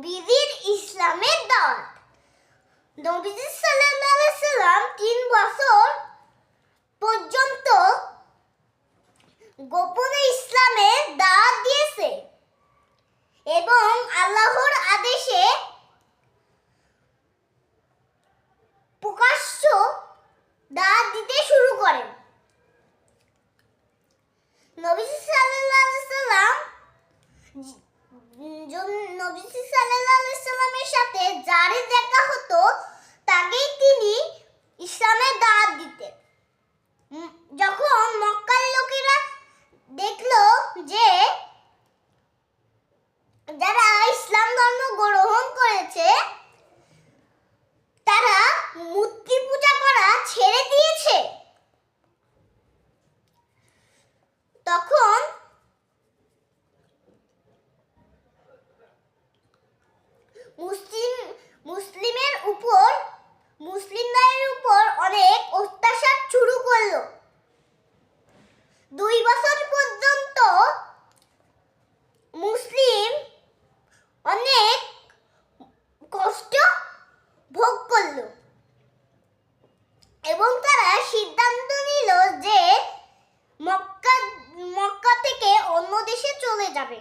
নবীদের ইসলামের দাওয়াত নবীজি সাল্লাল্লাহু সাল্লাম তিন বছর পর্যন্ত গোপনে ইসলামের দাওয়াত দিয়েছে এবং আল্লাহর আদেশে প্রকাশ্য দাওয়াত দিতে শুরু করেন। সাল্লাল্লাহু সাল্লাম নবীজি সাল্লামের সাথে যারই দেখা হতো, তাকেই তিনি ইসলামের দাওয়াত দিতেন। যখন মক্কার লোকেরা দেখল যে যারা ইসলাম ধর্ম গ্রহণ করেছে মুসলিম, মুসলিমের উপর, মুসলিমদের উপর অনেক অত্যাচার শুরু করল। দুই বছর পর্যন্ত মুসলিম অনেক কষ্ট ভোগ করল এবং তারা সিদ্ধান্ত নিল যে মক্কা মক্কা থেকে অন্য দেশে চলে যাবে।